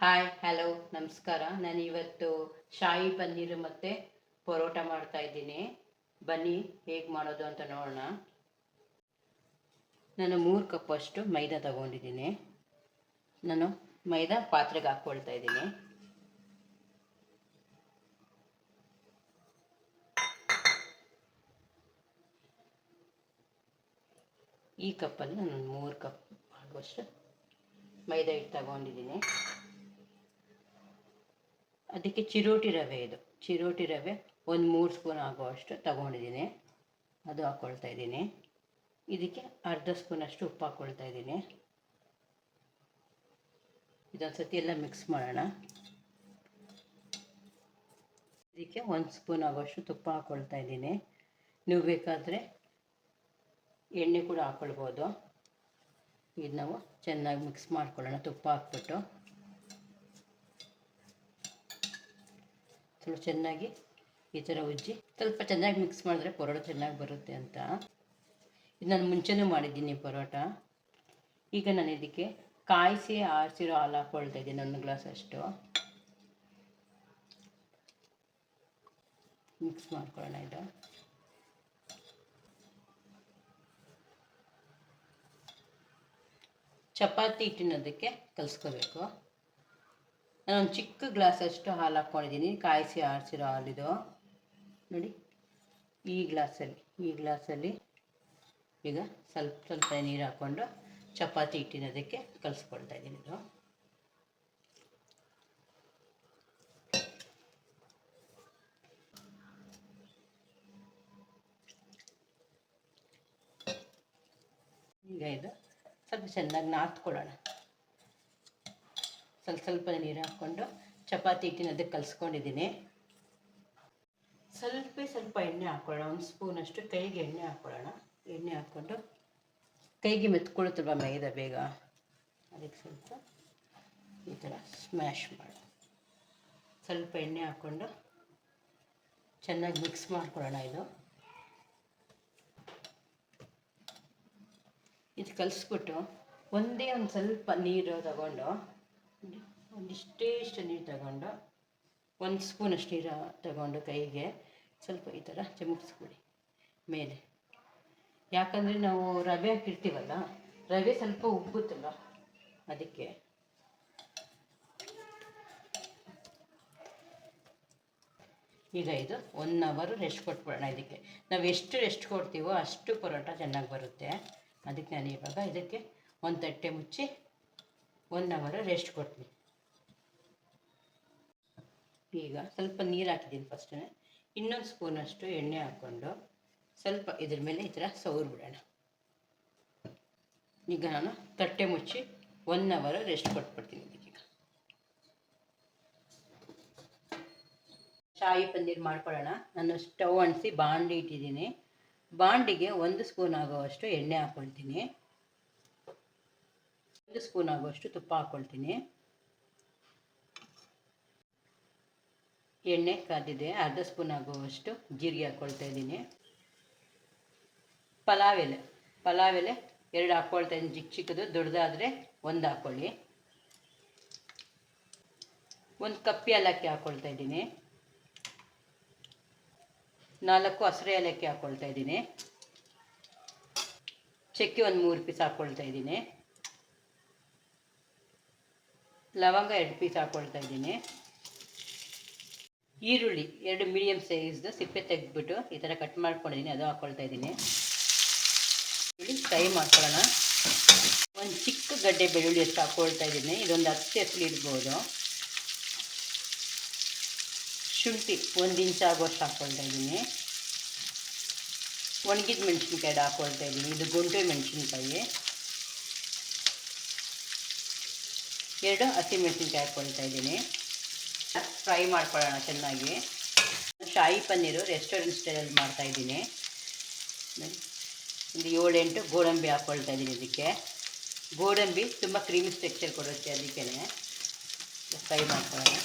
Hi hello ನಮಸ್ಕಾರ. ನಾನು ಇವತ್ತು ಶಾಯಿ ಪನ್ನೀರು ಮತ್ತು ಪರೋಟ ಮಾಡ್ತಾ ಇದ್ದೀನಿ. ಬನ್ನಿ, ಹೇಗೆ ಮಾಡೋದು ಅಂತ ನೋಡೋಣ. ನಾನು ಮೂರು ಕಪ್ಪಷ್ಟು ಮೈದಾ ತಗೊಂಡಿದ್ದೀನಿ. ನಾನು ಮೈದಾ ಪಾತ್ರೆಗೆ ಹಾಕ್ಕೊಳ್ತಾ ಇದ್ದೀನಿ. ಈ ಕಪ್ಪಲ್ಲಿ ನಾನು ಮೂರು ಕಪ್ ಆಗುವಷ್ಟು ಮೈದಾ ಹಿಟ್ಟು ತಗೊಂಡಿದ್ದೀನಿ. ಅದಕ್ಕೆ ಚಿರೋಟಿ ರವೆ ಇದು. ಚಿರೋಟಿ ರವೆ ಒಂದು ಮೂರು ಸ್ಪೂನ್ ಆಗುವಷ್ಟು ತಗೊಂಡಿದ್ದೀನಿ. ಅದು ಹಾಕ್ಕೊಳ್ತಾ ಇದ್ದೀನಿ. ಇದಕ್ಕೆ ಅರ್ಧ ಸ್ಪೂನಷ್ಟು ಉಪ್ಪು ಹಾಕ್ಕೊಳ್ತಾ ಇದ್ದೀನಿ. ಇದೊಂದು ಸತಿ ಎಲ್ಲ ಮಿಕ್ಸ್ ಮಾಡೋಣ. ಇದಕ್ಕೆ ಒಂದು ಸ್ಪೂನ್ ಆಗೋಷ್ಟು ತುಪ್ಪ ಹಾಕ್ಕೊಳ್ತಾ ಇದ್ದೀನಿ. ನೀವು ಬೇಕಾದರೆ ಎಣ್ಣೆ ಕೂಡ ಹಾಕ್ಕೊಳ್ಬೋದು ಇದು ನಾವು ಚೆನ್ನಾಗಿ ಮಿಕ್ಸ್ ಮಾಡ್ಕೊಳ್ಳೋಣ ತುಪ್ಪ ಹಾಕ್ಬಿಟ್ಟು. ಸ್ವಲ್ಪ ಚೆನ್ನಾಗಿ ಈ ಥರ ಉಜ್ಜಿ. ಸ್ವಲ್ಪ ಚೆನ್ನಾಗಿ ಮಿಕ್ಸ್ ಮಾಡಿದ್ರೆ ಪರೋಟ ಚೆನ್ನಾಗಿ ಬರುತ್ತೆ ಅಂತ. ಇದು ನಾನು ಮುಂಚೆನೂ ಮಾಡಿದ್ದೀನಿ ಪರೋಟ. ಈಗ ನಾನು ಇದಕ್ಕೆ ಕಾಯಿಸಿ ಆರಿಸಿರೋ ಹಾಲು ಹಾಕ್ಕೊಳ್ತಾ ಇದ್ದೀನಿ ಒಂದು ಗ್ಲಾಸ್ ಅಷ್ಟು. ಮಿಕ್ಸ್ ಮಾಡ್ಕೊಳ್ಳೋಣ ಇದು. ಚಪಾತಿ ಹಿಟ್ಟಿನದಕ್ಕೆ ಕಲಿಸ್ಕೋಬೇಕು. ನಾನೊಂದು ಚಿಕ್ಕ ಗ್ಲಾಸಷ್ಟು ಹಾಲು ಹಾಕ್ಕೊಂಡಿದ್ದೀನಿ. ಕಾಯಿಸಿ ಆರಿಸಿರೋ ಹಾಲಿದು ನೋಡಿ, ಈ ಗ್ಲಾಸಲ್ಲಿ ಈ ಗ್ಲಾಸಲ್ಲಿ ಈಗ ಸ್ವಲ್ಪ ಸ್ವಲ್ಪ ನೀರು ಹಾಕ್ಕೊಂಡು ಚಪಾತಿ ಹಿಟ್ಟಿನದಕ್ಕೆ ಕಲಿಸ್ಕೊಳ್ತಾ ಇದ್ದೀನಿ ಇದು. ಈಗ ಇದು ಸ್ವಲ್ಪ ಚೆನ್ನಾಗಿ ನಾದ್ಕೊಳ್ಳೋಣ. ಸ್ವಲ್ಪ ಸ್ವಲ್ಪ ನೀರು ಹಾಕ್ಕೊಂಡು ಚಪಾತಿ ಹಿಟ್ಟಿನ ಅದಕ್ಕೆ ಕಲಿಸ್ಕೊಂಡಿದ್ದೀನಿ. ಸ್ವಲ್ಪ ಸ್ವಲ್ಪ ಎಣ್ಣೆ ಹಾಕ್ಕೊಳ್ಳೋಣ, ಒಂದು ಸ್ಪೂನಷ್ಟು ಕೈಗೆ ಎಣ್ಣೆ ಹಾಕ್ಕೊಳ್ಳೋಣ. ಎಣ್ಣೆ ಹಾಕ್ಕೊಂಡು ಕೈಗೆ ಮೆತ್ಕೊಳ್ಳುತ್ತಲ್ವ ಮೈದಾ ಬೇಗ? ಅದಕ್ಕೆ ಸ್ವಲ್ಪ ಈ ಥರ ಸ್ಮ್ಯಾಶ್ ಮಾಡಿ ಸ್ವಲ್ಪ ಎಣ್ಣೆ ಹಾಕ್ಕೊಂಡು ಚೆನ್ನಾಗಿ ಮಿಕ್ಸ್ ಮಾಡ್ಕೊಳ್ಳೋಣ ಇದು. ಇದು ಕಲಿಸ್ಬಿಟ್ಟು ಒಂದೇ ಒಂದು ಸ್ವಲ್ಪ ನೀರು ತಗೊಂಡು ಒಂದಿಷ್ಟೇ ಇಷ್ಟು ನೀರು ತಗೊಂಡು, ಒಂದು ಸ್ಪೂನಷ್ಟು ನೀರು ತಗೊಂಡು ಕೈಗೆ. ಸ್ವಲ್ಪ ಈ ಥರ ಚಮಕಿಸ್ಕೊಳ್ಳಿ ಮೇಲೆ. ಯಾಕಂದರೆ ನಾವು ರವೆ ಹಾಕಿರ್ತೀವಲ್ಲ, ರವೆ ಸ್ವಲ್ಪ ಉಬ್ಬುತ್ತಲ್ಲ, ಅದಕ್ಕೆ. ಈಗ ಇದು ಒನ್ ಅವರು ರೆಸ್ಟ್ ಕೊಟ್ಬಿಡೋಣ ಇದಕ್ಕೆ. ನಾವು ಎಷ್ಟು ರೆಸ್ಟ್ ಕೊಡ್ತೀವೋ ಅಷ್ಟು ಪರೋಟ ಚೆನ್ನಾಗಿ ಬರುತ್ತೆ. ಅದಕ್ಕೆ ನಾನು ಇವಾಗ ಇದಕ್ಕೆ ಒಂದು ತಟ್ಟೆ ಮುಚ್ಚಿ ಒನ್ ಅವರ್ ರೆಸ್ಟ್ ಕೊಡ್ತೀನಿ ಈಗ ಸ್ವಲ್ಪ ನೀರು ಹಾಕಿದ್ದೀನಿ ಫಸ್ಟೇ ಇನ್ನೊಂದು ಸ್ಪೂನಷ್ಟು ಎಣ್ಣೆ ಹಾಕ್ಕೊಂಡು ಸ್ವಲ್ಪ ಇದ್ರ ಮೇಲೆ ಈ ಥರ ಸೌರ್ ಬಿಡೋಣ. ಈಗ ನಾನು ತಟ್ಟೆ ಮುಚ್ಚಿ ಒನ್ ಅವರ್ ರೆಸ್ಟ್ ಕೊಟ್ಬಿಡ್ತೀನಿ ಇದಕ್ಕೀಗ ಶಾಯಿ ಪನ್ನೀರ್ ಮಾಡ್ಕೊಳ್ಳೋಣ. ನಾನು ಸ್ಟವ್ ಅಣಿಸಿ ಬಾಂಡಿ ಇಟ್ಟಿದ್ದೀನಿ. ಬಾಂಡಿಗೆ ಒಂದು ಸ್ಪೂನ್ ಆಗೋವಷ್ಟು ಎಣ್ಣೆ ಹಾಕ್ಕೊಳ್ತೀನಿ. ಸ್ಪೂನ್ ಆಗುವಷ್ಟು ತುಪ್ಪ ಹಾಕ್ಕೊಳ್ತೀನಿ ಎಣ್ಣೆ ಕಾದಿದೆ, ಅರ್ಧ ಸ್ಪೂನ್ ಆಗುವಷ್ಟು ಜೀರಿಗೆ ಹಾಕ್ಕೊಳ್ತಾ ಇದ್ದೀನಿ. ಪಲಾವ್ ಎಲೆ ಪಲಾವ್ ಎಲೆ ಎರಡು ಹಾಕ್ಕೊಳ್ತಾ ಇದ್ದೀನಿ, ಚಿಕ್ಕ ಚಿಕ್ಕದು, ದೊಡ್ಡದಾದರೆ ಒಂದು ಹಾಕ್ಕೊಳ್ಳಿ ಒಂದು ಕಪ್ಪಿ ಏಲಕ್ಕಿ ಹಾಕ್ಕೊಳ್ತಾ ಇದ್ದೀನಿ. ನಾಲ್ಕು ಹಸಿರು ಏಲಕ್ಕಿ ಹಾಕ್ಕೊಳ್ತಾ ಇದ್ದೀನಿ. ಚಕ್ಕೆ ಒಂದು ಮೂರು ಪೀಸ್ ಹಾಕ್ಕೊಳ್ತಾ ಇದ್ದೀನಿ. ಲವಂಗ ಎರಡು ಪೀಸ್ ಹಾಕ್ಕೊಳ್ತಾ ಇದ್ದೀನಿ. ಈರುಳ್ಳಿ ಎರಡು ಮೀಡಿಯಮ್ ಸೈಜ್ದು ಸಿಪ್ಪೆ ತೆಗೆದ್ಬಿಟ್ಟು ಈ ಥರ ಕಟ್ ಮಾಡ್ಕೊಂಡಿದ್ದೀನಿ, ಅದು ಹಾಕ್ಕೊಳ್ತಾ ಇದ್ದೀನಿ. ಈರುಳ್ಳಿ ಫ್ರೈ ಮಾಡ್ಕೊಳ್ಳೋಣ. ಒಂದು ಚಿಕ್ಕ ಗಡ್ಡೆ ಬೆಳ್ಳುಳ್ಳಿ ಅಷ್ಟು ಹಾಕ್ಕೊಳ್ತಾ ಇದ್ದೀನಿ, ಇದೊಂದು ಹತ್ತು ಹೆಸರು ಇಡ್ಬೋದು. ಶುಂಠಿ ಒಂದು ಇಂಚ್ ಆಗುವಷ್ಟು ಹಾಕ್ಕೊಳ್ತಾ ಇದ್ದೀನಿ. ಒಣಗಿದ ಮೆಣಸಿನ್ಕಾಯಿ ಹಾಕ್ಕೊಳ್ತಾ ಇದ್ದೀನಿ, ಇದು ಗುಂಟೆ ಮೆಣಸಿನ್ಕಾಯಿ. ಎರಡು ಹಸಿಮೆಣಸಿನ್ಕಾಯಿ ಹಾಕ್ಕೊಳ್ತಾ ಇದ್ದೀನಿ. ಫ್ರೈ ಮಾಡ್ಕೊಳ್ಳೋಣ ಚೆನ್ನಾಗಿ. ಶಾಯಿ ಪನ್ನೀರು ರೆಸ್ಟೋರೆಂಟ್ ಸ್ಟೈಲಲ್ಲಿ ಮಾಡ್ತಾಯಿದ್ದೀನಿ ಒಂದು ಏಳೆಂಟು ಗೋಡಂಬಿ ಹಾಕ್ಕೊಳ್ತಾ ಇದ್ದೀನಿ ಇದಕ್ಕೆ. ಗೋಡಂಬಿ ತುಂಬ ಕ್ರೀಮಿ ಸ್ಟ್ರಕ್ಚರ್ ಕೊಡುತ್ತೆ ಅದಕ್ಕೆ ಫ್ರೈ ಮಾಡ್ಕೊಳ್ಳೋಣ.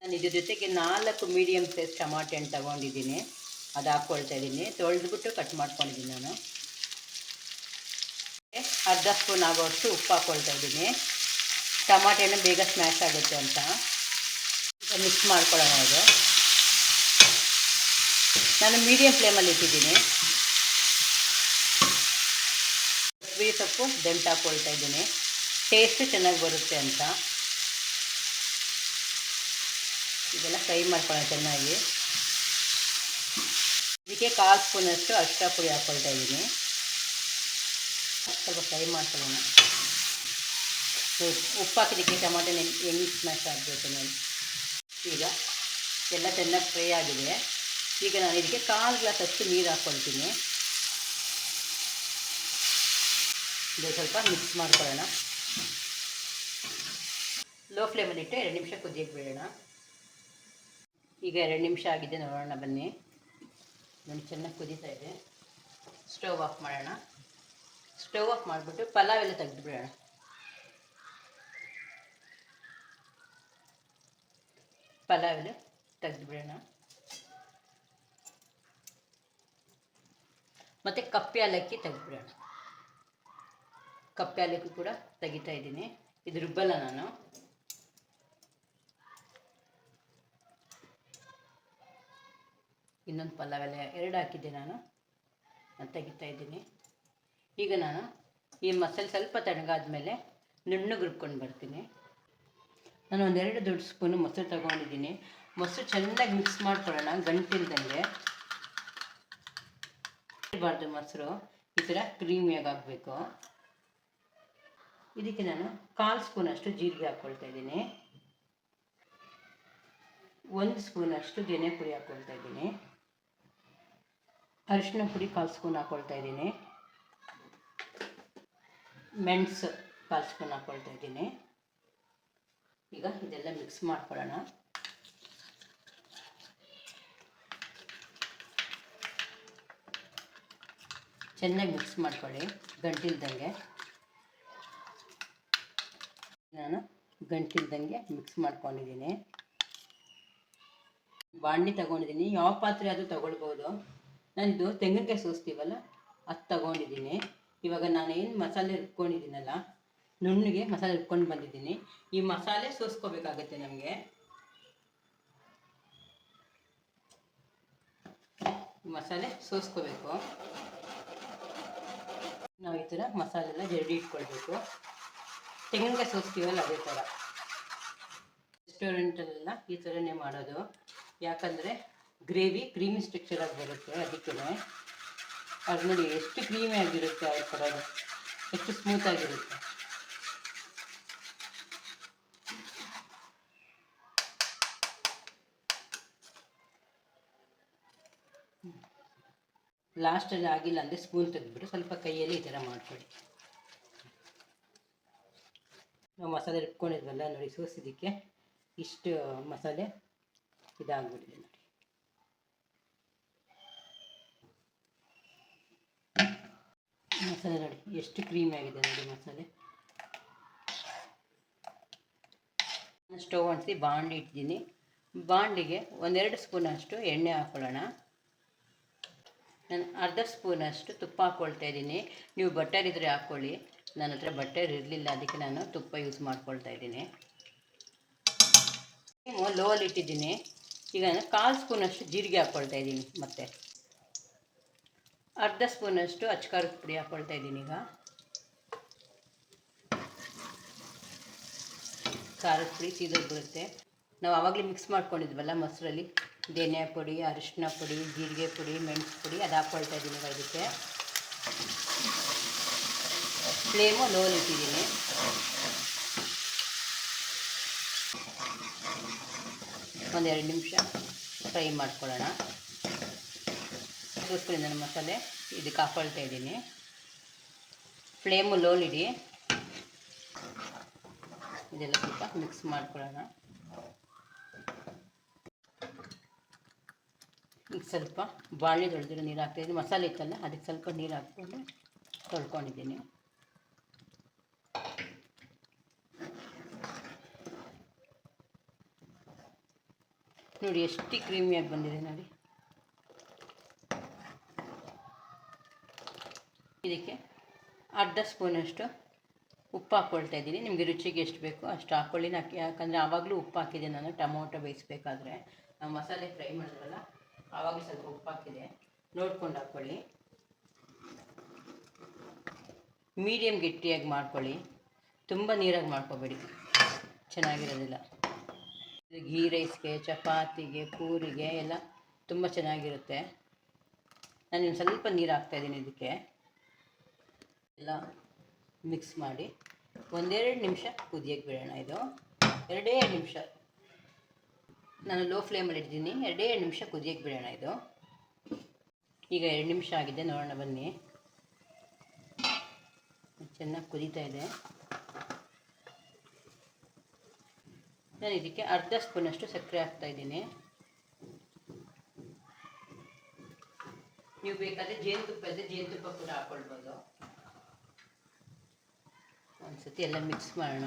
ನಾನು ಇದ್ರ ಜೊತೆಗೆ ನಾಲ್ಕು ಮೀಡಿಯಮ್ ಸೈಜ್ ಟಮಾಟೆ ಹಣ್ಣು ತೊಗೊಂಡಿದ್ದೀನಿ. ಅದು ಹಾಕ್ಕೊಳ್ತಾ ಇದ್ದೀನಿ. ತೊಳೆದ್ಬಿಟ್ಟು ಕಟ್ ಮಾಡ್ಕೊಂಡಿದ್ದೀನಿ ನಾನು. ಅರ್ಧ ಸ್ಪೂನ್ ಆಗೋಷ್ಟು ಉಪ್ಪು ಹಾಕೊಳ್ತಾ ಇದ್ದೀನಿ. ಟಮಾಟೆ ಹಣ್ಣು ಬೇಗ ಸ್ಮ್ಯಾಶ್ ಆಗುತ್ತೆ ಅಂತ. ಮಿಕ್ಸ್ ಮಾಡ್ಕೊಳ್ಳೋಣ ಇದು ನಾನು ಮೀಡಿಯಮ್ ಫ್ಲೇಮಲ್ಲಿ ಇಟ್ಟಿದ್ದೀನಿ. ಕೊಬ್ಬರಿ ಸೊಪ್ಪು ದಂಟು ಹಾಕ್ಕೊಳ್ತಾ ಇದ್ದೀನಿ. ಟೇಸ್ಟು ಚೆನ್ನಾಗಿ ಬರುತ್ತೆ ಅಂತ. ಇದೆಲ್ಲ ಫ್ರೈ ಮಾಡ್ಕೊಳ್ಳೋಣ ಚೆನ್ನಾಗಿ. ಇದಕ್ಕೆ ಕಾಲು ಸ್ಪೂನಷ್ಟು ಅರಿಶಿನ ಪುಡಿ ಹಾಕ್ಕೊಳ್ತಾ ಇದ್ದೀನಿ. ಸ್ವಲ್ಪ ಫ್ರೈ ಮಾಡ್ಕೊಳ್ಳೋಣ. ಉಪ್ಪು ಹಾಕಿದ್ದಕ್ಕೆ ಟಮಾಟೆ ಎಣ್ಣೆ ಸ್ಮ್ಯಾಶ್ ಆಗಬೇಕು ನಾನು ಈಗ ಎಲ್ಲ ಚೆನ್ನಾಗಿ ಫ್ರೈ ಆಗಿದೆ. ಈಗ ನಾನು ಇದಕ್ಕೆ ಕಾಲು ಗ್ಲಾಸ್ ಅಷ್ಟು ನೀರು ಹಾಕ್ಕೊಳ್ತೀನಿ. ಇದು ಸ್ವಲ್ಪ ಮಿಕ್ಸ್ ಮಾಡ್ಕೊಳ್ಳೋಣ. ಲೋ ಫ್ಲೇಮಲ್ಲಿಟ್ಟು ಎರಡು ನಿಮಿಷ ಕುದಿಯಕ್ಕೆ ಬಿಡೋಣ. ಈಗ ಎರಡು ನಿಮಿಷ ಆಗಿದೆ, ನೋಡೋಣ ಬನ್ನಿ. ನಾನು ಚೆನ್ನಾಗಿ ಕುದೀತಾ ಇದೆ. ಸ್ಟವ್ ಆಫ್ ಮಾಡೋಣ. ಸ್ಟವ್ ಆಫ್ ಮಾಡಿಬಿಟ್ಟು ಪಲಾವ್ ಎಲ್ಲ ತೆಗೆದುಬಿಡೋಣ. ಪಲಾವ್ ಎಲ್ಲ ತೆಗೆದುಬಿಡೋಣ. ಮತ್ತೆ ಕಪ್ಪೆ ಏಲಕ್ಕಿ ತೆಗೆದುಬಿಡೋಣ. ಕಪ್ಪೆ ಏಲಕ್ಕಿ ಕೂಡ ತೆಗಿತಾ ಇದ್ದೀನಿ. ಇದು ರುಬ್ಬಲ್ಲ ನಾನು. ಇನ್ನೊಂದು ಪಲಾವ್ ಎಲ್ಲ ಎರಡು ಹಾಕಿದ್ದೆ ನಾನು. ನಾನು ತೆಗಿತಾ ಇದ್ದೀನಿ. ಈಗ ನಾನು ಈ ಮಸಾಲೆ ಸ್ವಲ್ಪ ತಣ್ಣಗಾದ ಮೇಲೆ ನುಣ್ಣಗೆ ರುಬ್ಕೊಂಡು ಬರ್ತೀನಿ. ನಾನು ಒಂದೆರಡು ದೊಡ್ಡ ಸ್ಪೂನು ಮೊಸರು ತಗೊಂಡಿದ್ದೀನಿ. ಮೊಸರು ಚೆನ್ನಾಗಿ ಮಿಕ್ಸ್ ಮಾಡ್ಕೊಳ್ಳೋಣ, ಗಂಟಿಲ್ದಂಗೆ. ಇರಬಾರ್ದು ಮೊಸರು, ಈ ಥರ ಕ್ರೀಮಿಯಾಗಿ ಆಗಬೇಕು. ಇದಕ್ಕೆ ನಾನು ಕಾಲು ಸ್ಪೂನಷ್ಟು ಜೀರಿಗೆ ಹಾಕ್ಕೊಳ್ತಾ ಇದ್ದೀನಿ. ಒಂದು ಸ್ಪೂನಷ್ಟು ಗೆನೆ ಪುಡಿ ಹಾಕ್ಕೊಳ್ತಾ ಇದ್ದೀನಿ. ಅರಿಶಿನ ಪುಡಿ ಕಾಲು ಸ್ಪೂನ್ ಹಾಕ್ಕೊಳ್ತಾ ಇದ್ದೀನಿ. ಮೆಣಸು ಕಾಲು ಸ್ಪೂನ್ ಹಾಕ್ಕೊಳ್ತಾ ಇದ್ದೀನಿ. ಈಗ ಇದೆಲ್ಲ ಮಿಕ್ಸ್ ಮಾಡ್ಕೊಳ್ಳೋಣ. ಚೆನ್ನಾಗಿ ಮಿಕ್ಸ್ ಮಾಡ್ಕೊಳ್ಳಿ, ಗಂಟಿಲ್ದಂಗೆ. ನಾನು ಗಂಟಿಲ್ದಂಗೆ ಮಿಕ್ಸ್ ಮಾಡ್ಕೊಂಡಿದ್ದೀನಿ. ಬಾಣಲಿ ತಗೊಂಡಿದ್ದೀನಿ. ಯಾವ ಪಾತ್ರೆ ಅದು ತಗೊಳ್ಬೋದು. ನಾನಿದು ತೆಂಗಿನಕಾಯಿ ಸೋಸ್ತೀವಲ್ಲ, ಅದು ತಗೊಂಡಿದ್ದೀನಿ. ಇವಾಗ ನಾನೇನು ಮಸಾಲೆ ರುಬ್ಕೊಂಡಿದ್ದೀನಲ್ಲ, ನುಣ್ಣಗೆ ಮಸಾಲೆ ರುಬ್ಕೊಂಡು ಬಂದಿದ್ದೀನಿ. ಈ ಮಸಾಲೆ ಸೋಸ್ಕೋಬೇಕಾಗತ್ತೆ ನಮಗೆ. ಮಸಾಲೆ ಸೋಸ್ಕೋಬೇಕು. ನಾವು ಈ ಥರ ಮಸಾಲೆ ಎಲ್ಲ ಜರಡಿ ಇಟ್ಕೊಳ್ಬೇಕು. ತೆಂಗಿನಕಾಯಿ ಸೋಸ್ತೀವಲ್ಲ ಅದೇ ಥರ ರೆಸ್ಟೋರೆಂಟಲ್ಲೆಲ್ಲ ಈ ಥರನೇ ಮಾಡೋದು. ಯಾಕಂದರೆ ಗ್ರೇವಿ, ಕ್ರೀಮಿ ಸ್ಟ್ರಕ್ಚರ್ ಆಗಿ ಬರುತ್ತೆ ಅದಕ್ಕೆ ಅದು ನೋಡಿ ಎಷ್ಟು ಕ್ರೀಮಿ ಆಗಿರುತ್ತೆ ಆ ಕೊಡೋದು ಎಷ್ಟು ಸ್ಮೂತ್ ಆಗಿರುತ್ತೆ? ಲಾಸ್ಟಲ್ಲಿ ಆಗಿಲ್ಲ ಅಂದರೆ ಸ್ಪೂನ್ ತೆಗೆದ್ಬಿಟ್ಟು ಸ್ವಲ್ಪ ಕೈಯಲ್ಲಿ ಈ ಥರ ಮಾಡ್ಕೊಳ್ಳಿ. ನಾವು ಮಸಾಲೆ ಇಟ್ಕೊಂಡಿದ್ವಲ್ಲ ನೋಡಿ ಸೋಸಿದ್ದಕ್ಕೆ ಇಷ್ಟು ಮಸಾಲೆ ಇದಾಗ್ಬಿಟ್ಟಿದೆ. ಮಸಾಲೆ ನೋಡಿ, ಎಷ್ಟು ಕ್ರೀಮಿ ಆಗಿದೆ ನೋಡಿ ಮಸಾಲೆ. ಸ್ಟವ್ ಅಂಟಿಸಿ ಬಾಂಡ್ಲಿ ಇಟ್ಟಿದ್ದೀನಿ. ಬಾಂಡಿಗೆ ಒಂದೆರಡು ಸ್ಪೂನಷ್ಟು ಎಣ್ಣೆ ಹಾಕ್ಕೊಳ್ಳೋಣ ನಾನು ಅರ್ಧ ಸ್ಪೂನಷ್ಟು ತುಪ್ಪ ಹಾಕ್ಕೊಳ್ತಾ ಇದ್ದೀನಿ. ನೀವು ಬಟರ್ ಇದ್ದರೆ ಹಾಕ್ಕೊಳ್ಳಿ. ನನ್ನ ಹತ್ರ ಬಟರ್ ಇರಲಿಲ್ಲ, ಅದಕ್ಕೆ ನಾನು ತುಪ್ಪ ಯೂಸ್ ಮಾಡ್ಕೊಳ್ತಾ ಇದ್ದೀನಿ. ಲೋಲ್ ಇಟ್ಟಿದ್ದೀನಿ. ಈಗ ನಾನು ಕಾಲು ಸ್ಪೂನಷ್ಟು ಜೀರಿಗೆ ಹಾಕ್ಕೊಳ್ತಾ ಇದ್ದೀನಿ ಮತ್ತೆ. ಅರ್ಧ ಸ್ಪೂನಷ್ಟು ಅಚ್ಕಾರದ ಪುಡಿ ಹಾಕ್ಕೊಳ್ತಾ ಇದ್ದೀನಿ ಈಗ. ಖಾರದ ಪುಡಿ ಸೀದೋಗಿ ಬರುತ್ತೆ. ನಾವು ಆವಾಗಲೇ ಮಿಕ್ಸ್ ಮಾಡ್ಕೊಂಡಿದ್ವಲ್ಲ ಮೊಸರಲ್ಲಿ? ಧನಿಯಾ ಪುಡಿ ಅರಿಶಿನ ಪುಡಿ, ಜೀರಿಗೆ ಪುಡಿ, ಮೆಣಸು ಪುಡಿ, ಅದು ಹಾಕ್ಕೊಳ್ತಾ ಇದ್ದೀನಿ ಈಗ ಇದಕ್ಕೆ. ಫ್ಲೇಮು ಲೋಲ್ ಇಟ್ಟಿದ್ದೀನಿ. ಒಂದೆರಡು ನಿಮಿಷ ಫ್ರೈ ಮಾಡ್ಕೊಳ್ಳೋಣ. ಸೋಸ್ಕೊಂಡು ನಾನು ಮಸಾಲೆ ಇದಕ್ಕೆ ಹಾಕೊಳ್ತಾ ಇದ್ದೀನಿ. ಫ್ಲೇಮು ಲೋಲ್ ಇಡಿ. ಇದೆಲ್ಲ ಸ್ವಲ್ಪ ಮಿಕ್ಸ್ ಮಾಡ್ಕೊಳ್ಳೋಣ. ಈಗ ಸ್ವಲ್ಪ ಬಾಳೆ ತೊಳೆದಿರೋ ನೀರು ಹಾಕ್ತಾಯಿದ್ದೀನಿ ಮಸಾಲೆ ಇತ್ತಲ್ಲ, ಅದಕ್ಕೆ ಸ್ವಲ್ಪ ನೀರು ಹಾಕ್ಕೊಂಡು ತೊಳ್ಕೊಂಡಿದ್ದೀನಿ. ನೋಡಿ, ಎಷ್ಟು ಕ್ರೀಮಿಯಾಗಿ ಬಂದಿದೆ ನೋಡಿ. ಇದಕ್ಕೆ ಅರ್ಧ ಸ್ಪೂನಷ್ಟು ಉಪ್ಪು ಹಾಕ್ಕೊಳ್ತಾ ಇದ್ದೀನಿ. ನಿಮಗೆ ರುಚಿಗೆ ಎಷ್ಟು ಬೇಕೋ ಅಷ್ಟು ಹಾಕ್ಕೊಳ್ಳಿ ನಾಕಿ ಯಾಕಂದರೆ ಆವಾಗಲೂ ಉಪ್ಪು ಹಾಕಿದೆ ನಾನು. ಟೊಮೊಟೊ ಬೇಯಿಸ್ಬೇಕಾದ್ರೆ. ನಾವು ಮಸಾಲೆ ಫ್ರೈ ಮಾಡಿದ್ರಲ್ಲ ಆವಾಗಲೂ ಸ್ವಲ್ಪ ಉಪ್ಪು ಹಾಕಿದೆ ನೋಡ್ಕೊಂಡು ಹಾಕ್ಕೊಳ್ಳಿ ಮೀಡಿಯಮ್ ಗಟ್ಟಿಯಾಗಿ ಮಾಡ್ಕೊಳ್ಳಿ. ತುಂಬ ನೀರಾಗಿ ಮಾಡ್ಕೋಬೇಡಿ. ಚೆನ್ನಾಗಿರೋದಿಲ್ಲ. ಗೀ ರೈಸ್ಗೆ, ಚಪಾತಿಗೆ, ಪೂರಿಗೆ ಎಲ್ಲ ತುಂಬ ಚೆನ್ನಾಗಿರುತ್ತೆ. ನಾನು ಸ್ವಲ್ಪ ನೀರು ಹಾಕ್ತಾಯಿದ್ದೀನಿ ಇದಕ್ಕೆ. ಎಲ್ಲ ಮಿಕ್ಸ್ ಮಾಡಿ ಒಂದೆರಡು ನಿಮಿಷ ಕುದಿಯಕ್ಕೆ ಬಿಡೋಣ ಇದು. ಎರಡೇ ನಿಮಿಷ. ನಾನು ಲೋ ಫ್ಲೇಮಲ್ಲಿ ಇಟ್ಟಿದ್ದೀನಿ ಎರಡೇ ನಿಮಿಷ ಕುದಿಯಕ್ಕೆ ಬಿಡೋಣ ಇದು. ಈಗ ಎರಡು ನಿಮಿಷ ಆಗಿದೆ. ನೋಡೋಣ ಬನ್ನಿ. ಚೆನ್ನಾಗಿ ಕುದೀತಾ ಇದೆ. ನಾನು ಇದಕ್ಕೆ ಅರ್ಧ ಸ್ಪೂನಷ್ಟು ಸಕ್ಕರೆ ಹಾಕ್ತಾ ಇದ್ದೀನಿ. ನೀವು ಬೇಕಾದರೆ ಜೇನುತುಪ್ಪ ಇದ್ದರೆ ಜೇನುತುಪ್ಪ ಕೂಡ ಹಾಕ್ಕೊಳ್ಬೋದು ಒಂದ್ಸತಿ ಎಲ್ಲ ಮಿಕ್ಸ್ ಮಾಡೋಣ.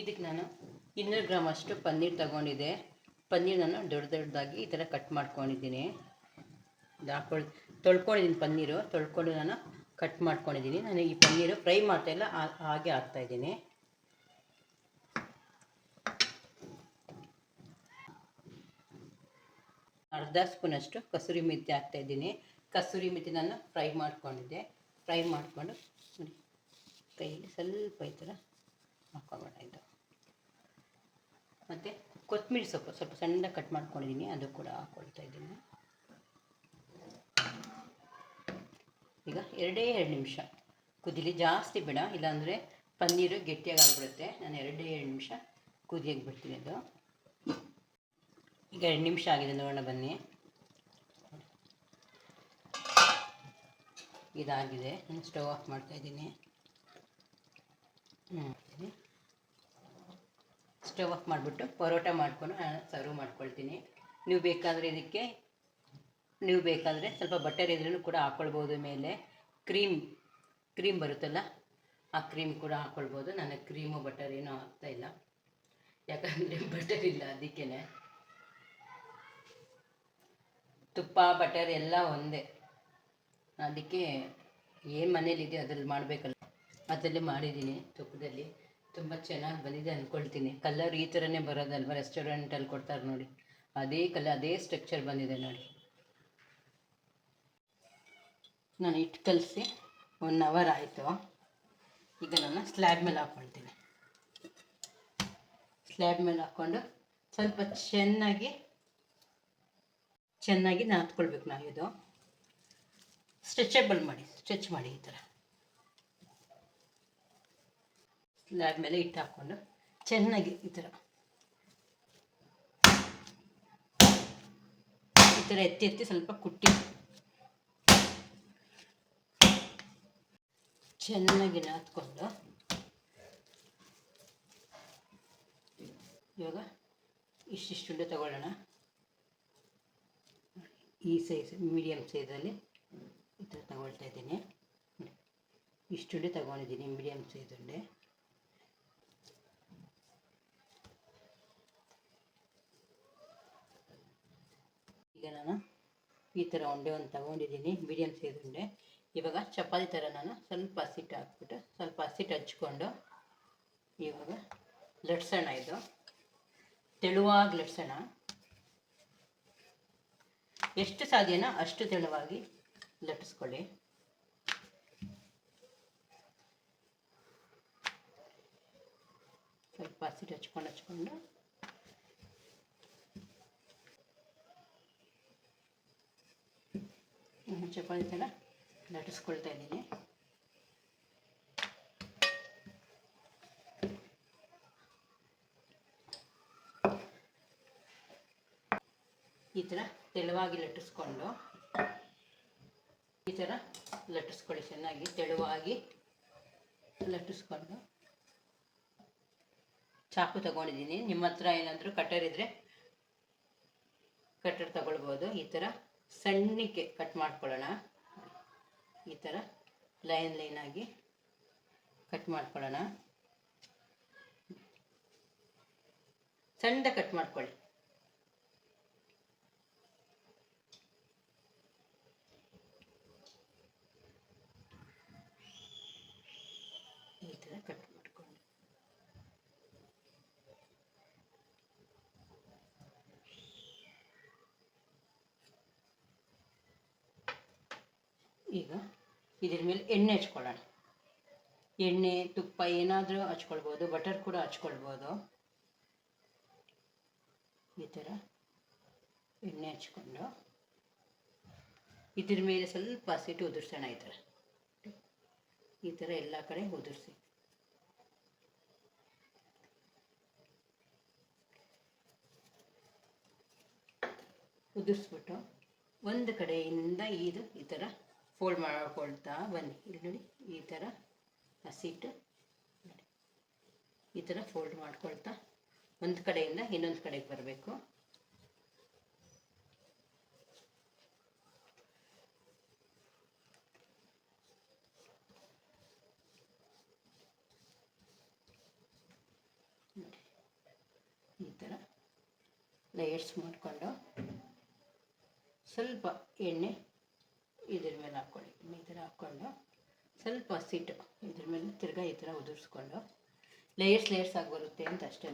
ಇದಕ್ಕೆ ನಾನು ಇನ್ನೂರು ಗ್ರಾಮ್ ಅಷ್ಟು ಪನ್ನೀರ್ ತಗೊಂಡಿದ್ದೆ. ಪನ್ನೀರ್ ನಾನು ದೊಡ್ಡ ದೊಡ್ಡದಾಗಿ ಈ ಥರ ಕಟ್ ಮಾಡ್ಕೊಂಡಿದ್ದೀನಿ. ಹಾಕೊಳ್, ತೊಳ್ಕೊಂಡಿದ್ದೀನಿ ಪನ್ನೀರು. ತೊಳ್ಕೊಂಡು ನಾನು ಕಟ್ ಮಾಡ್ಕೊಂಡಿದ್ದೀನಿ. ನಾನು ಈ ಪನ್ನೀರು ಫ್ರೈ ಮಾಡ್ತಾಯಿಲ್ಲ ಹಾಗೆ ಹಾಕ್ತಾಯಿದ್ದೀನಿ ಅರ್ಧ ಸ್ಪೂನಷ್ಟು ಕಸೂರಿ ಮೆಥಿ ಹಾಕ್ತಾಯಿದ್ದೀನಿ ಕಸೂರಿ ಮೆಥಿ ನಾನು ಫ್ರೈ ಮಾಡ್ಕೊಂಡಿದ್ದೆ. ಫ್ರೈ ಮಾಡಿಕೊಂಡು ನೋಡಿ, ಕೈಯಲ್ಲಿ ಸ್ವಲ್ಪ ಈ ಥರ ಹಾಕೊಂಡ್ಬಿಡ ಇದು ಮತ್ತು ಕೊತ್ತಂಬರಿ ಸೊಪ್ಪು, ಸ್ವಲ್ಪ ಸಣ್ಣ ಕಟ್ ಮಾಡ್ಕೊಂಡಿದ್ದೀನಿ, ಅದು ಕೂಡ ಹಾಕ್ಕೊಳ್ತಾ ಇದ್ದೀನಿ. ಈಗ ಎರಡೇ ಎರಡು ನಿಮಿಷ. ಕುದಿಲಿ ಜಾಸ್ತಿ ಬೇಡ, ಇಲ್ಲಾಂದರೆ ಪನ್ನೀರು ಗಟ್ಟಿಯಾಗಿ ಆಗಿಬಿಡುತ್ತೆ ನಾನು ಎರಡೇ ಎರಡು ನಿಮಿಷ ಕುದಿಯಾಗಿ ಬಿಡ್ತೀನಿ ಅದು. ಈಗ ಎರಡು ನಿಮಿಷ ಆಗಿದೆ, ನೋಡೋಣ ಬನ್ನಿ. ಇದಾಗಿದೆ. ನಾನು ಸ್ಟವ್ ಆಫ್ ಮಾಡ್ತಾ ಇದ್ದೀನಿ. ಸ್ಟವ್ ಆಫ್ ಮಾಡಿಬಿಟ್ಟು ಪರೋಟ ಮಾಡಿಕೊಂಡು ನಾನು ಸರ್ವ್ ಮಾಡ್ಕೊಳ್ತೀನಿ. ನೀವು ಬೇಕಾದರೆ ಇದಕ್ಕೆ, ನೀವು ಬೇಕಾದರೆ ಸ್ವಲ್ಪ ಬಟರ್ ಇದ್ರೂ ಕೂಡ ಹಾಕ್ಕೊಳ್ಬೋದು ಮೇಲೆ. ಕ್ರೀಮ್ ಕ್ರೀಮ್ ಬರುತ್ತಲ್ಲ, ಆ ಕ್ರೀಮ್ ಕೂಡ ಹಾಕ್ಕೊಳ್ಬೋದು ನನಗೆ ಕ್ರೀಮು ಬಟರ್ ಏನೂ ಆಗ್ತಾಯಿಲ್ಲ ಯಾಕಂದರೆ ಬಟರ್ ಇಲ್ಲ ಅದಕ್ಕೇ ತುಪ್ಪ, ಬಟರ್ ಎಲ್ಲ ಒಂದೇ. ಅದಕ್ಕೆ ಏನು ಮನೇಲಿದೆ ಅದ್ರಲ್ಲಿ ಮಾಡಬೇಕಲ್ಲ. ಅದರಲ್ಲಿ ಮಾಡಿದ್ದೀನಿ ತುಪ್ಪದಲ್ಲಿ. ತುಂಬ ಚೆನ್ನಾಗಿ ಬಂದಿದೆ ಅಂದ್ಕೊಳ್ತೀನಿ ಕಲರ್ ಈ ಥರನೇ ಬರೋದಲ್ವ ರೆಸ್ಟೋರೆಂಟಲ್ಲಿ ಕೊಡ್ತಾರೆ ನೋಡಿ. ಅದೇ ಕಲರ್ ಅದೇ ಸ್ಟ್ರಕ್ಚರ್ ಬಂದಿದೆ ನೋಡಿ. ನಾನು ಇಟ್ಟು ಕಲಸಿ ಒನ್ ಅವರ್ ಆಯಿತು. ಈಗ ನಾನು ಸ್ಲ್ಯಾಬ್ ಮೇಲೆ ಹಾಕ್ಕೊಳ್ತೀನಿ ಸ್ಲ್ಯಾಬ್ ಮೇಲೆ ಹಾಕ್ಕೊಂಡು ಸ್ವಲ್ಪ ಚೆನ್ನಾಗಿ ಚೆನ್ನಾಗಿ ನಾದ್ಕೊಳ್ಬೇಕು ನಾವು ಇದು ಸ್ಟ್ರೆಚಬಲ್ ಮಾಡಿ, ಸ್ಟ್ರೆಚ್ ಮಾಡಿ ಈ ಥರ. ಸ್ಲ್ಯಾಬ್ ಮೇಲೆ ಇಟ್ಟು ಹಾಕ್ಕೊಂಡು ಚೆನ್ನಾಗಿ ಈ ಥರ. ಈ ಥರ ಎತ್ತಿ ಎತ್ತಿ ಸ್ವಲ್ಪ ಕುಟ್ಟಿ. ಚೆನ್ನಾಗಿ ನಾದ್ಕೊಂಡು. ಇವಾಗ ಇಷ್ಟಿಷ್ಟುಂಡೆ ತಗೊಳ್ಳೋಣ. ಈ ಸೈಜ್ ಮೀಡಿಯಮ್ ಸೈಜಲ್ಲಿ. ತಗೊಳ್ತಾ ಇದ್ದೀನಿ. ಇಷ್ಟುಂಡೆ ತಗೊಂಡಿದ್ದೀನಿ ಮೀಡಿಯಮ್ ಸೈಜ್ ಉಂಡೆ. ಈಗ ನಾನು ಈ ಥರ ಉಂಡೆ ಒಂದು ತಗೊಂಡಿದ್ದೀನಿ ಮೀಡಿಯಮ್ ಸೈಜ್ ಉಂಡೆ. ಇವಾಗ ಚಪಾತಿ ಥರ ನಾನು ಸ್ವಲ್ಪ ಹಸಿಟ್ಟು ಹಾಕ್ಬಿಟ್ಟು, ಸ್ವಲ್ಪ ಹಸಿಟ್ಟು ಹಚ್ಕೊಂಡು, ಇವಾಗ ಲಟ್ಸೋಣ ಇದು. ತೆಳುವಾಗಿ ಲಟ್ಸೋಣ. ಎಷ್ಟು ಸಾಧ್ಯನೋ ಅಷ್ಟು ತೆಳುವಾಗಿ ಲಟ್ಟಿಸ್ಕೊಳ್ಳಿ. ಸ್ವಲ್ಪ ಹಸಿಟ್ಟು ಹಚ್ಕೊಂಡು ಹಚ್ಕೊಂಡು. ಚಪಾತಿ ಥರ ಲಟ್ಟಿಸ್ಕೊಳ್ತಾ ಇದ್ದೀನಿ. ಈ ಥರ ತೆಳುವಾಗಿ ಲಟ್ಟಿಸ್ಕೊಂಡು. ಈ ಥರ ಲಟ್ಟಿಸ್ಕೊಳ್ಳಿ, ಚೆನ್ನಾಗಿ ತೆಳುವಾಗಿ ಲಟ್ಟಿಸ್ಕೊಂಡು. ಚಾಕು ತಗೊಂಡಿದ್ದೀನಿ. ನಿಮ್ಮ ಹತ್ರ ಏನಾದರೂ ಕಟರ್ ಇದ್ದರೆ ಕಟರ್ ತಗೊಳ್ಬೋದು. ಈ ಥರ ಸಣ್ಣಕ್ಕೆ ಕಟ್ ಮಾಡ್ಕೊಳ್ಳೋಣ. ಈ ಥರ ಲೈನ್ ಲೈನಾಗಿ ಕಟ್ ಮಾಡ್ಕೊಳ್ಳೋಣ. ಸಣ್ಣ ಕಟ್ ಮಾಡ್ಕೊಳ್ಳಿ. ಕಟ್ ಮಾಡ್ಕೊಂಡು ಈಗ ಇದ್ರ ಮೇಲೆ ಎಣ್ಣೆ ಹಚ್ಕೊಳ್ಳೋಣ. ಎಣ್ಣೆ, ತುಪ್ಪ ಏನಾದರೂ ಹಚ್ಕೊಳ್ಬೋದು, ಬಟರ್ ಕೂಡ ಹಚ್ಕೊಳ್ಬೋದು. ಈ ಥರ ಎಣ್ಣೆ ಹಚ್ಕೊಂಡು ಇದ್ರ ಮೇಲೆ ಸ್ವಲ್ಪ ಹಸಿಟ್ಟು ಉದುರ್ಸೋಣ ಈ ಥರ. ಈ ಥರ ಎಲ್ಲ ಕಡೆ ಉದುರಿಸಿ ಉದುರಿಸ್ಬಿಟ್ಟು ಒಂದು ಕಡೆಯಿಂದ ಇದು ಈ ಥರ ಫೋಲ್ಡ್ ಮಾಡ್ಕೊಳ್ತಾ ಬನ್ನಿ. ಇಲ್ಲಿ ನೋಡಿ, ಈ ಥರ ಹಸಿಟ್ಟು ಈ ಥರ ಫೋಲ್ಡ್ ಮಾಡ್ಕೊಳ್ತಾ ಒಂದು ಕಡೆಯಿಂದ ಇನ್ನೊಂದು ಕಡೆಗೆ ಬರಬೇಕು ನೋಡಿ ಈ ಥರ ಲೇಯರ್ಸ್ ಮಾಡಿಕೊಂಡು ಸ್ವಲ್ಪ ಎಣ್ಣೆ ಇದ್ರ ಮೇಲೆ ಹಾಕ್ಕೊಳ್ಳಿ. ಈ ಥರ ಹಾಕ್ಕೊಂಡು ಸ್ವಲ್ಪ ಸಿಟ್ಟು ಇದ್ರ ಮೇಲೆ ತಿರ್ಗಾ ಈ ಥರ ಉದುರಿಸ್ಕೊಂಡು ಲೇಯರ್ಸ್ ಲೇಯರ್ಸ್ ಆಗಿ ಬರುತ್ತೆ ಅಂತ ಅಷ್ಟೇ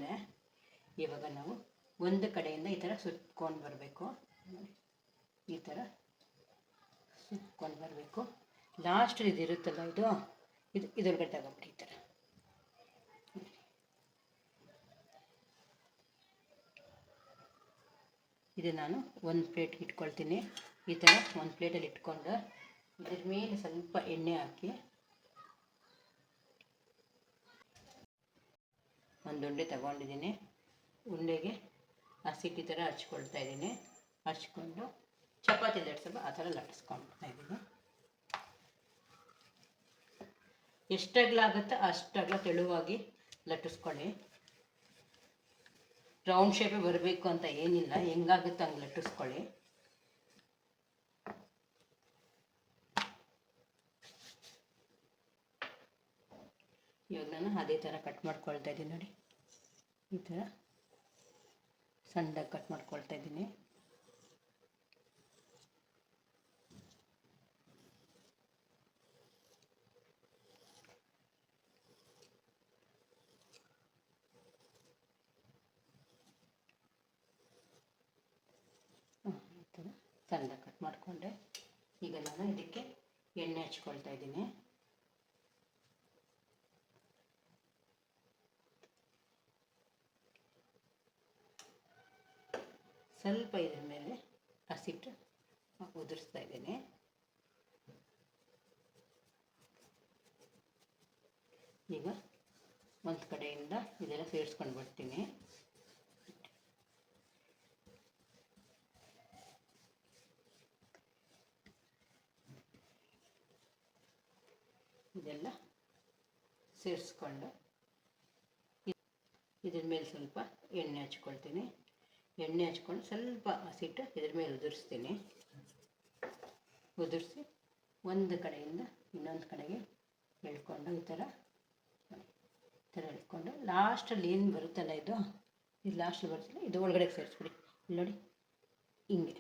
ಇವಾಗ ನಾವು ಒಂದು ಕಡೆಯಿಂದ ಈ ಥರ ಸುತ್ಕೊಂಡು ಬರಬೇಕು. ಈ ಥರ ಸುತ್ಕೊಂಡು ಬರಬೇಕು. ಲಾಸ್ಟ್ ಇದು ಇರುತ್ತಲ್ಲ ಇದು ಇದು ಇದರೊಳಗಡೆ ತಗೊಂಬಿಡಿ ಈ ಥರ. ಇದು ನಾನು ಒಂದು ಪ್ಲೇಟ್ ಇಟ್ಕೊಳ್ತೀನಿ. ಈ ಥರ ಒಂದು ಪ್ಲೇಟಲ್ಲಿ ಇಟ್ಕೊಂಡು ಇದ್ರ ಮೇಲೆ ಸ್ವಲ್ಪ ಎಣ್ಣೆ ಹಾಕಿ ಒಂದು ಉಂಡೆ ತಗೊಂಡಿದ್ದೀನಿ. ಉಂಡೆಗೆ ಹಸಿಟ್ಟು ಥರ ಹಚ್ಕೊಳ್ತಾ ಇದ್ದೀನಿ. ಹಚ್ಕೊಂಡು ಚಪಾತಿ ಲಟ್ಸಲ್ಲ ಆ ಥರ ಲಟ್ಟಿಸ್ಕೊಳ್ತಾ ಇದ್ದೀನಿ. ಎಷ್ಟಾಗ್ಲಾಗುತ್ತೋ ಅಷ್ಟಗ್ಲ ತೆಳುವಾಗಿ ಲಟ್ಟಿಸ್ಕೊಳ್ಳಿ. ರೌಂಡ್ ಶೇಪೇ ಬರಬೇಕು ಅಂತ ಏನಿಲ್ಲ, ಹೆಂಗಾಗುತ್ತೆ ಹಂಗೆ ಲಟ್ಟಿಸ್ಕೊಳ್ಳಿ. ಇವಾಗ ನಾನು ಅದೇ ಥರ ಕಟ್ ಮಾಡ್ಕೊಳ್ತಾ ಇದ್ದೀನಿ ನೋಡಿ. ಈ ಥರ ಸಣ್ಣದಾಗಿ ಕಟ್ ಮಾಡ್ಕೊಳ್ತಾ ಇದ್ದೀನಿ ಈ ಸಣ್ಣದಾಗಿ ಕಟ್ ಮಾಡಿಕೊಂಡೆ. ಈಗ ನಾನು ಇದಕ್ಕೆ ಎಣ್ಣೆ ಹಚ್ಕೊಳ್ತಾ ಇದ್ದೀನಿ. ಸ್ವಲ್ಪ ಇದ್ರ ಮೇಲೆ ಹಸಿಟ್ಟು ಉದುರಿಸ್ತಾ ಇದ್ದೀನಿ. ಈಗ ಒಂದು ಕಡೆಯಿಂದ ಇದೆಲ್ಲ ಸೇರಿಸ್ಕೊಂಡು ಬಿಡ್ತೀನಿ. ಇದೆಲ್ಲ ಸೇರಿಸ್ಕೊಂಡು ಇದ್ರ ಮೇಲೆ ಸ್ವಲ್ಪ ಎಣ್ಣೆ ಹಚ್ಕೊಳ್ತೀನಿ. ಎಣ್ಣೆ ಹಚ್ಕೊಂಡು ಸ್ವಲ್ಪ ಹಸಿಟ್ಟು ಇದ್ರ ಮೇಲೆ ಉದುರಿಸ್ತೀನಿ. ಉದುರಿಸಿ ಒಂದು ಕಡೆಯಿಂದ ಇನ್ನೊಂದು ಕಡೆಗೆ ಎಳ್ಕೊಂಡು ಈ ಥರ ಈ ಥರ ಎಳ್ಕೊಂಡು ಲಾಸ್ಟಲ್ಲಿ ಏನು ಬರುತ್ತಲ್ಲ ಇದು? ಇದು ಲಾಸ್ಟಲ್ಲಿ ಬರುತ್ತಲ್ಲ, ಇದು ಒಳಗಡೆ ಸೇರಿಸ್ಬಿಡಿ. ನೋಡಿ, ಹಿಂಗೆ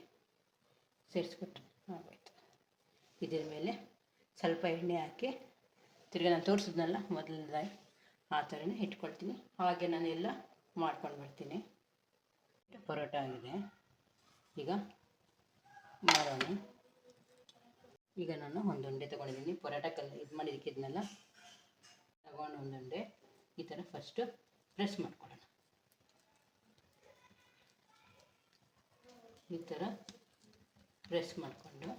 ಸೇರಿಸ್ಬಿಟ್ರೆ ಆಗೋಯ್ತು. ಇದ್ರ ಮೇಲೆ ಸ್ವಲ್ಪ ಎಣ್ಣೆ ಹಾಕಿ ತಿರ್ಗಿ ನಾನು ತೋರಿಸಿದ್ನಲ್ಲ ಮೊದಲನೇದಾಗಿ, ಆ ಥರನೇ ಇಟ್ಕೊಳ್ತೀನಿ. ಹಾಗೆ ನಾನು ಎಲ್ಲ ಮಾಡ್ಕೊಂಡು ಬರ್ತೀನಿ. ಪರೋಟ ಆಗಿದೆ. ಈಗ ಮಾಡೋಣ. ಈಗ ನಾನು ಒಂದು ಉಂಡೆ ತೊಗೊಂಡಿದ್ದೀನಿ. ಪರೋಟ ಕಲ್ ಇದು ಮಾಡಿದ್ದಕ್ಕಿದ್ನೆಲ್ಲ ತಗೊಂಡು ಒಂದು ಉಂಡೆ ಈ ಥರ ಫಸ್ಟು ಪ್ರೆಸ್ ಮಾಡ್ಕೊಳ್ಳೋಣ. ಈ ಥರ ಪ್ರೆಸ್ ಮಾಡಿಕೊಂಡು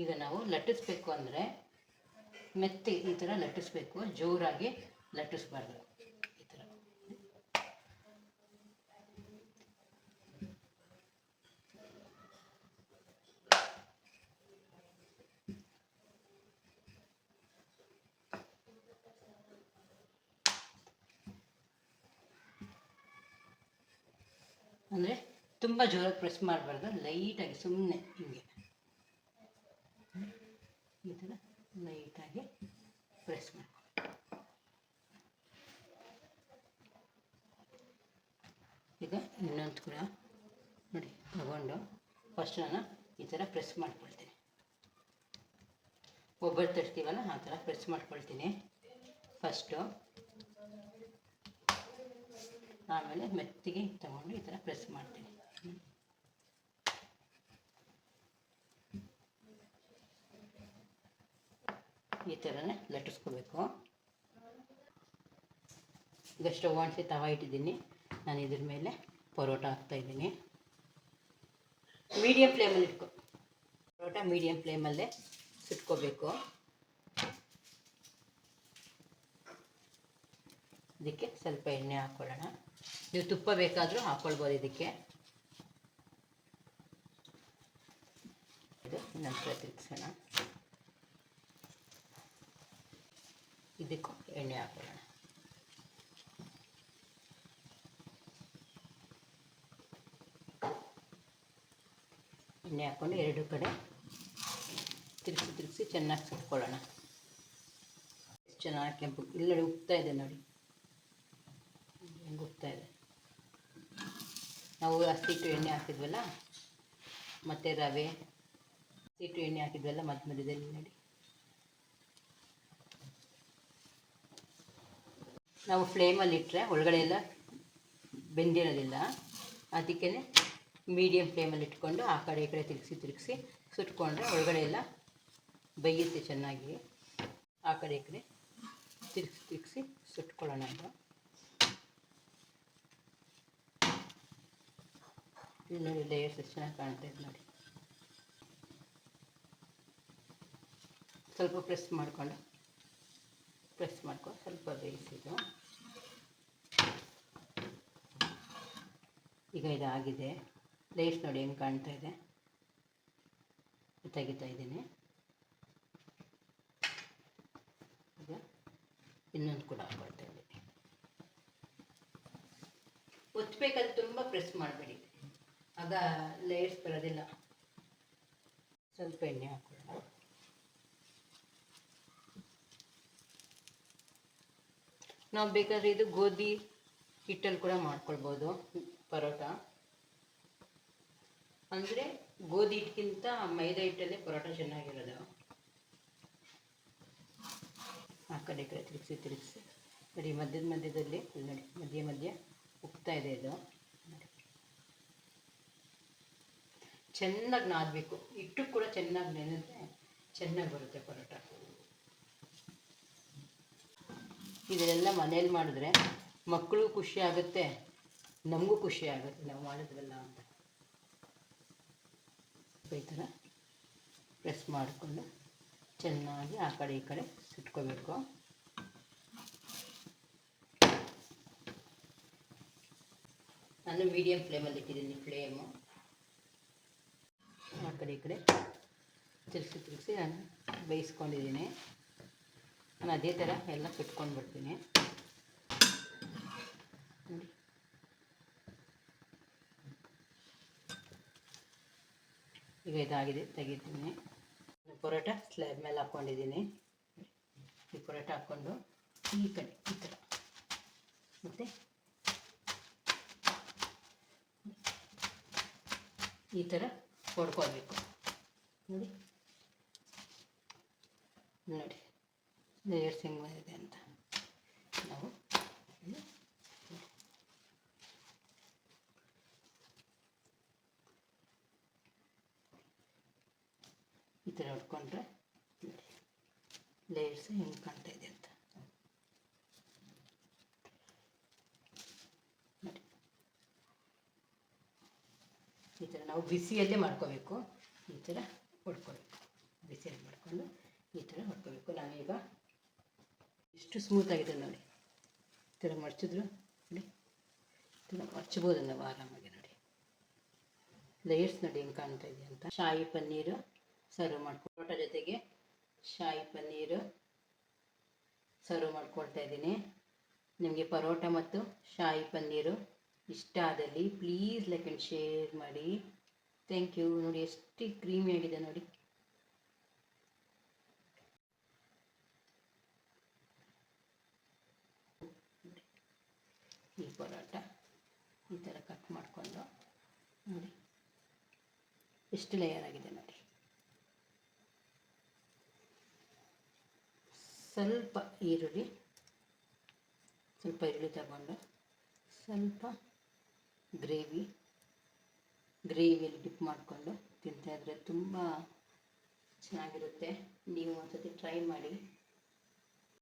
ಈಗ ನಾವು ಲಟ್ಟಿಸ್ಬೇಕು ಅಂದರೆ ಮೆತ್ತೆ ಈ ಥರ ಲಟ್ಟಿಸ್ಬೇಕು, ಜೋರಾಗಿ ಲಟ್ಟಿಸ್ಬಾರ್ದು. ಈ ಥರ ಅಂದರೆ ತುಂಬ ಜೋರಾಗಿ ಪ್ರೆಸ್ ಮಾಡಬಾರ್ದು, ಲೈಟಾಗಿ ಸುಮ್ಮನೆ ಹಿಂಗೆ. ಈ ಥರ ಲೈಟಾಗಿ ಪ್ರೆಸ್ ಮಾಡಿ ಈಗ ಇನ್ನೊಂದು ಕೂಡ ನೋಡಿ, ತಗೊಂಡು ಫಸ್ಟ್ ನಾನು ಈ ಥರ ಪ್ರೆಸ್ ಮಾಡ್ಕೊಳ್ತೀನಿ. ಒಬ್ಬರು ತರ್ತೀವಲ್ಲ, ಆ ಥರ ಪ್ರೆಸ್ ಮಾಡ್ಕೊಳ್ತೀನಿ. ಫಸ್ಟು ಆಮೇಲೆ ಮೆತ್ತಿಗೆ ತಗೊಂಡು ಈ ಥರ ಪ್ರೆಸ್ ಮಾಡ್ತೀನಿ. ಈ ಥರನೇ ಲಟ್ಟಿಸ್ಕೋಬೇಕು. ಈಗ ಸ್ಟವ್ ಅಂಟಿಸಿ ತವ ಇಟ್ಟಿದ್ದೀನಿ. ನಾನು ಇದ್ರ ಮೇಲೆ ಪರೋಟ ಹಾಕ್ತಾಯಿದ್ದೀನಿ ಮೀಡಿಯಮ್ ಫ್ಲೇಮಲ್ಲಿ ಇಟ್ಕೊ. ಪರೋಟ ಮೀಡಿಯಮ್ ಫ್ಲೇಮಲ್ಲೇ ಸುಟ್ಕೋಬೇಕು. ಇದಕ್ಕೆ ಸ್ವಲ್ಪ ಎಣ್ಣೆ ಹಾಕ್ಕೊಳ್ಳೋಣ ನೀವು ತುಪ್ಪ ಬೇಕಾದರೂ ಹಾಕ್ಕೊಳ್ಬೋದು ಇದಕ್ಕೆ. ಇದು ನಂತರ ತಿರುಗಿಸೋಣ ಇದಕ್ಕೂ ಎಣ್ಣೆ there. ಎಣ್ಣೆ ಹಾಕ್ಕೊಂಡು ಎರಡು ಕಡೆ ತಿರುಗಿಸಿ ತಿರುಗಿಸಿ ಚೆನ್ನಾಗಿ ಸುಟ್ಕೊಳ್ಳೋಣ. ಚೆನ್ನಾಗಿ ಕೆಂಪು, ಇಲ್ಲಡೆ ಉಪ್ತಾ ಇದೆ ನೋಡಿ. ಹೆಂಗೆ ಉಪ್ತಾ ಇದೆ. ನಾವು ಹಸಿಟ್ಟು ಎಣ್ಣೆ ಹಾಕಿದ್ವಲ್ಲ, ಮತ್ತು ರವೆ ಹಸಿಟ್ಟು ಎಣ್ಣೆ ಹಾಕಿದ್ವಲ್ಲ, ಮಧ್ಯ ಮಧ್ಯದಲ್ಲಿ ನೋಡಿ. ನಾವು ಫ್ಲೇಮಲ್ಲಿ ಇಟ್ಟರೆ ಒಳಗಡೆ ಎಲ್ಲ ಬೆಂದಿರೋದಿಲ್ಲ. ಅದಕ್ಕೆ ಮೀಡಿಯಮ್ ಫ್ಲೇಮಲ್ಲಿ ಇಟ್ಕೊಂಡು ಆ ಕಡೆ ಈ ಕಡೆ ತಿರುಗಿಸಿ ತಿರುಗಿಸಿ ಸುಟ್ಕೊಂಡ್ರೆ ಒಳಗಡೆ ಎಲ್ಲ ಬೇಯುತ್ತೆ ಚೆನ್ನಾಗಿ. ಆ ಕಡೆ ಈ ಕಡೆ ತಿರುಗಿಸಿ ತಿರುಗಿಸಿ ಸುಟ್ಕೊಳ್ಳೋಣ ಅಂತ. ನೋಡಿ ಲೇಯರ್ಸ್ ಎಷ್ಟು ಚೆನ್ನಾಗಿ ಕಾಣ್ತಾ ಇದೆ ನೋಡಿ. ಸ್ವಲ್ಪ ಪ್ರೆಸ್ ಮಾಡಿಕೊಂಡು ಪ್ರೆಸ್ ಮಾಡ್ಕೊಂಡು ಸ್ವಲ್ಪ ಬೇಯಿಸಿದ್ದು ಈಗ ಇದಾಗಿದೆ. ಲೇಟ್ಸ್ ನೋಡಿ ಹೆಂಗೆ ಕಾಣ್ತಾ ಇದೆ. ತೆಗಿತಾ ಇದ್ದೀನಿ. ಈಗ ಇನ್ನೊಂದು ಕೂಡ ಹಾಕೊಳ್ತಾ ಇದ್ದೀನಿ. ಒತ್ತಬೇಕಾದ್ರೆ ತುಂಬ ಪ್ರೆಸ್ ಮಾಡಬೇಡಿ. ಆಗ ಲೇಯರ್ಸ್ ಬರೋದಿಲ್ಲ. ಸ್ವಲ್ಪ ಎಣ್ಣೆ ಹಾಕೊಳ್ಳೋಣ. ನಾವು ಬೇಕಾದರೆ ಇದು ಗೋಧಿ ಹಿಟ್ಟಲ್ಲಿ ಕೂಡ ಮಾಡ್ಕೊಳ್ಬೋದು. ಪರೋಟ. ಅಂದರೆ ಗೋಧಿ ಹಿಟ್ಟಿಗಿಂತ ಮೈದಾ ಹಿಟ್ಟಲ್ಲೇ ಪರೋಟ ಚೆನ್ನಾಗಿರೋದು. ಆ ಕಡೆ ಕಡೆ ತಿರುಗಿಸಿ ತಿರುಗಿಸಿ. ನೋಡಿ, ಮಧ್ಯದ ಮಧ್ಯದಲ್ಲಿ, ನೋಡಿ, ಮಧ್ಯ ಮಧ್ಯ ಉಕ್ತಾ ಇದೆ ಇದು. ಚೆನ್ನಾಗಿ ನಾದಬೇಕು. ಹಿಟ್ಟು ಕೂಡ ಚೆನ್ನಾಗಿ ನೆನೆದ್ರೆ ಚೆನ್ನಾಗಿ ಬರುತ್ತೆ ಪರೋಟ. ಇದೆಲ್ಲ ಮನೇಲಿ ಮಾಡಿದ್ರೆ ಮಕ್ಕಳು ಖುಷಿ ಆಗುತ್ತೆ. ನಮಗೂ ಖುಷಿ ಆಗುತ್ತೆ ನಾವು ಮಾಡಿದ್ವಲ್ಲ ಅಂತ. ಈ ಪ್ರೆಸ್ ಮಾಡಿಕೊಂಡು ಚೆನ್ನಾಗಿ ಆ ಕಡೆ ಈ ಕಡೆ ಸುಟ್ಕೋಬೇಕು. ನಾನು ಮೀಡಿಯಮ್ ಫ್ಲೇಮಲ್ಲಿ ಇಟ್ಟಿದ್ದೀನಿ ಫ್ಲೇಮು ಆ ಕಡೆ ಈ ಕಡೆ ತಿರುಗಿಸಿ ತಿರುಗಿಸಿ ನಾನು ಬೇಯಿಸ್ಕೊಂಡಿದ್ದೀನಿ. ನಾನು ಅದೇ ಥರ ಎಲ್ಲ ಸುಟ್ಕೊಂಡು ಬಿಡ್ತೀನಿ ನೋಡಿ ಈಗ ಇದಾಗಿದೆ, ತೆಗಿತೀನಿ. ಪೊರೋಟ ಸ್ಲ್ಯಾಬ್ ಮೇಲೆ ಹಾಕ್ಕೊಂಡಿದ್ದೀನಿ ಈ ಪೊರೋಟ ಹಾಕ್ಕೊಂಡು ಈ ಕಡೆ, ಈ ಥರ ಮತ್ತು ಈ ಥರ ಹೊಡ್ಕೋಬೇಕು ನೋಡಿ. ನೋಡಿ. ಲೇಯರ್ಸ್ ಹೆಂಗೆ ಬಂದಿದೆ ಅಂತ. ನಾವು ಇಲ್ಲಿ ಈ ಥರ ಹೊಡ್ಕೊಂಡ್ರೆ ಲೇಯರ್ಸ್ ಹೆಂಗೆ ಕಾಣ್ತಾ ಇದೆ ಅಂತ. ಈ ಥರ ನಾವು ಬಿಸಿಯಲ್ಲೇ ಮಾಡ್ಕೋಬೇಕು. ಈ ಥರ ಹೊಡ್ಕೋಬೇಕು. ಬಿಸಿಯಲ್ಲಿ ಮಾಡ್ಕೊಂಡು ಈ ಥರ ಹೊಡ್ಕೋಬೇಕು. ನಾವೀಗ ಎಷ್ಟು ಸ್ಮೂತಾಗಿದೆ ನೋಡಿ. ಈ ಥರ ಮಡ್ಚಿದ್ರು ನೋಡಿ. ಈ ಥರ ನಾವು ಆರಾಮಾಗಿ ನೋಡಿ. ಲೇಯರ್ಸ್ ನೋಡಿ ಹೆಂಗೆ ಕಾಣ್ತಾ ಇದೆ ಅಂತ. ಶಾಯಿ ಪನ್ನೀರು. ಸರ್ವ್ ಮಾಡ್ಕೊಟ ಜೊತೆಗೆ ಶಾಯಿ ಪನ್ನೀರು ಸರ್ವ್ ಮಾಡ್ಕೊಳ್ತಾ ಇದ್ದೀನಿ. ನಿಮಗೆ ಪರೋಟ ಮತ್ತು ಶಾಯಿ ಪನ್ನೀರು ಇಷ್ಟ ಆದಲ್ಲಿ ಪ್ಲೀಸ್ ಲೈಕ್ ಆ್ಯಂಡ್ ಶೇರ್ ಮಾಡಿ. ಥ್ಯಾಂಕ್ ಯು ನೋಡಿ ಎಷ್ಟು ಕ್ರೀಮಿ ಆಗಿದೆ ನೋಡಿ. ಈ ಪರೋಟ ಈ ಥರ ಕಟ್ ಮಾಡಿಕೊಂಡು ನೋಡಿ. ಎಷ್ಟು ಲೇಯರ್ ಆಗಿದೆ ನೋಡಿ. ಸ್ವಲ್ಪ ಈರುಳ್ಳಿ ಸ್ವಲ್ಪ ಈರುಳ್ಳಿ ತಗೊಂಡು, ಸ್ವಲ್ಪ ಗ್ರೇವಿ, ಗ್ರೇವಿಯಲ್ಲಿ ಡಿಪ್ ಮಾಡಿಕೊಂಡು ತಿಂತಾಯಿದ್ರೆ ತುಂಬ ಚೆನ್ನಾಗಿರುತ್ತೆ. ನೀವು ಒಂದ್ಸತಿ ಟ್ರೈ ಮಾಡಿ.